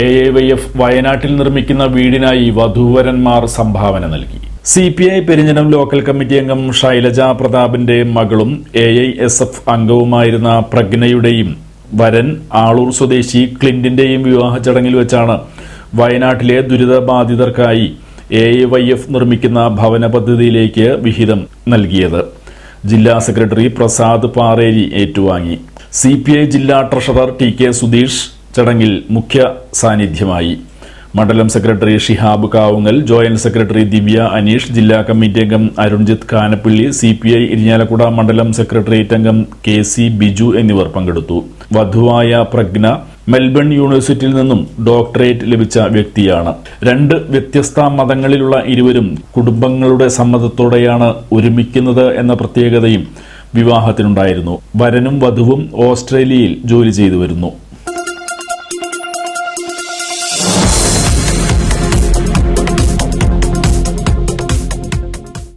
A A Y F വയനാട്ടിൽ നിർമ്മിക്കുന്ന വീടിനായി വധൂവരന്മാർ സംഭാവന നൽകി. C P I Perinjanam local committee അംഗം ശൈലജ പ്രതാപിന്റെ മകളും എ ഐ എസ് എഫ് അംഗവുമായിരുന്ന പ്രജ്ഞയുടെയും വരൻ ആളൂർ സ്വദേശി ക്ലിന്റിന്റെയും വിവാഹ ചടങ്ങിൽ വെച്ചാണ് വയനാട്ടിലെ ദുരിതബാധിതർക്കായി എ എ വൈ എഫ് നിർമ്മിക്കുന്ന ഭവന പദ്ധതിയിലേക്ക് വിഹിതം നൽകിയത്. ജില്ലാ സെക്രട്ടറി പ്രസാദ് പാറേരി ഏറ്റുവാങ്ങി. സി പി ഐ ജില്ലാ ട്രഷറർ ടി കെ സുധീഷ് ചടങ്ങിൽ മുഖ്യ സാന്നിധ്യമായി. മണ്ഡലം secretary Shihab Kavungal joint secretary Divya Aneesh ജില്ലാ കമ്മിറ്റി അംഗം Arunjith Kanappally C P I Irinjalakuda മണ്ഡലം സെക്രട്ടേറിയറ്റ് അംഗം കെ സി ബിജു എന്നിവർ പങ്കെടുത്തു. വധുവായ പ്രജ്ഞ മെൽബൺ യൂണിവേഴ്സിറ്റിയിൽ നിന്നും ഡോക്ടറേറ്റ് ലഭിച്ച വ്യക്തിയാണ്. രണ്ട് വ്യത്യസ്ത മതങ്ങളിലുള്ള ഇരുവരും കുടുംബങ്ങളുടെ സമ്മതത്തോടെയാണ് ഒരുമിക്കുന്നത് എന്ന പ്രത്യേകതയും വിവാഹത്തിനുണ്ടായിരുന്നു. വരനും വധുവും ഓസ്ട്രേലിയയിൽ ജോലി ചെയ്തു വരുന്നു.